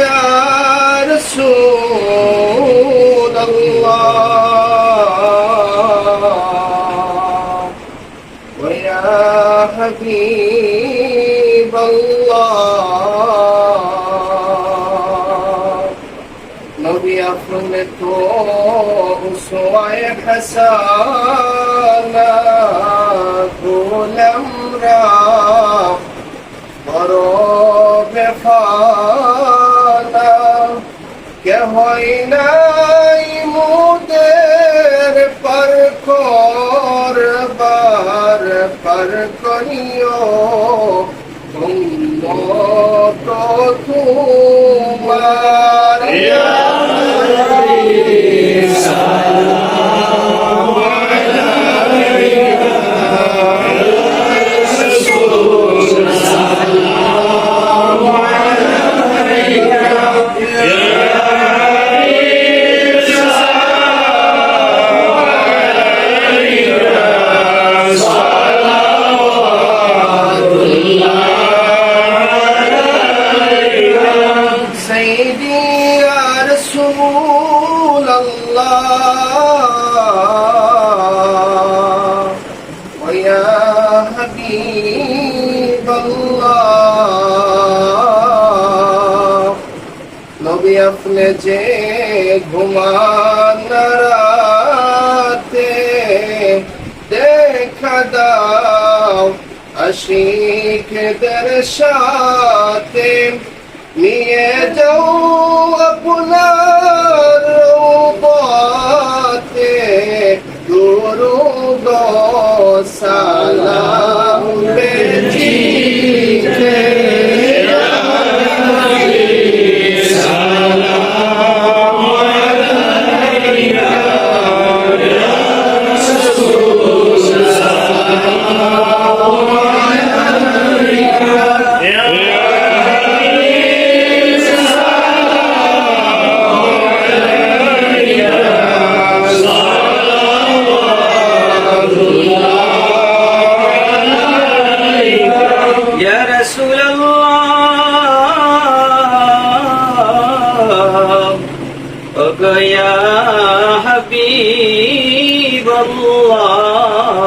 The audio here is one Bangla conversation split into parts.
يا رسول الله ويا حبيب الله نبي أخرج تو أسوائے حسانا دول امرا برو কে হয় নাই মুদের পর করবার পর করিও। উম্মত হাবিব নবী আপনি যে ঘুমান রাতে দেখা দাও আশিকদের সাথে। নিয়ে যাও আপনার রূপতে। দুরু গোসা Liberty. হাবিব আল্লাহ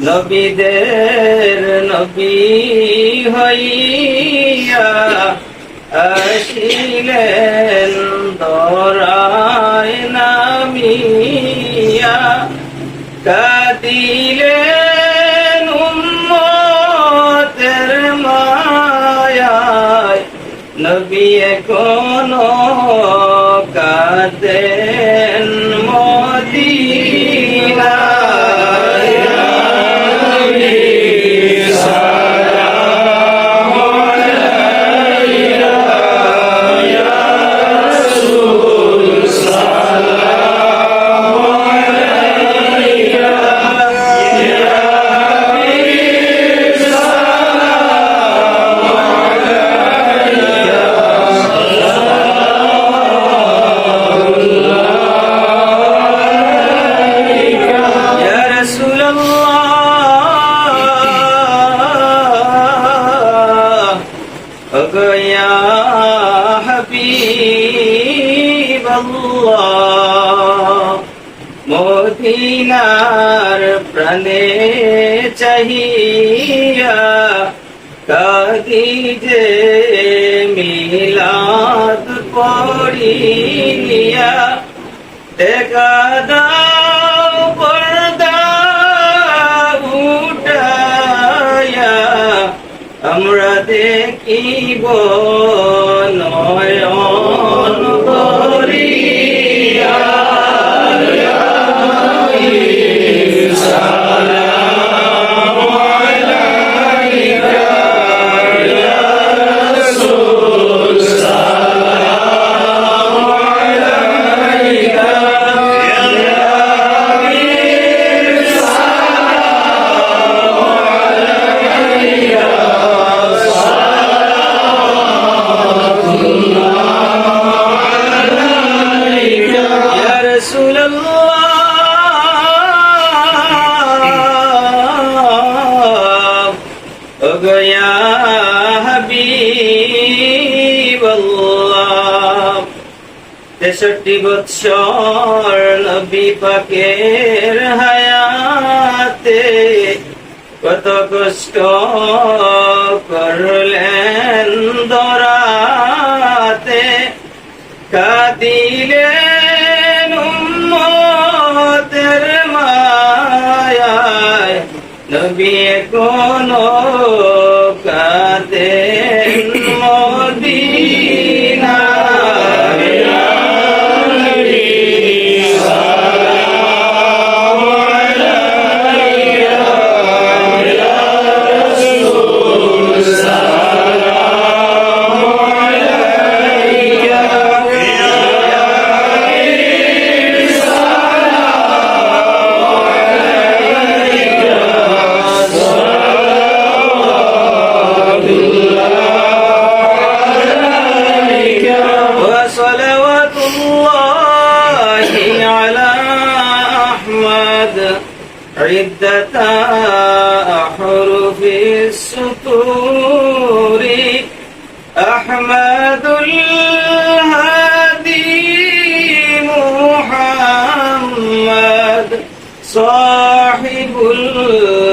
নবীদের নবী হইয়া আসিলেন দরায় নামিয়া। কাদিলেন উম্মতের মায়ায়। নবী এখনও কাদেন। হাবিব মদিনার প্রাণে চাহিয়া কাদি যে মিলাদ পড়িয়া দেখা আমরা দেখিব Allah, يا হাবিব তেষট্টি বৎসর নবী পাকের হায়াতে কত কষ্ট করলেন দরাতে। কাঁদিলেন উম্মতের মায়ায় নবী কোনো أحمد عدة أحرف السطور. أحمد الهادي محمد صاحب الوجه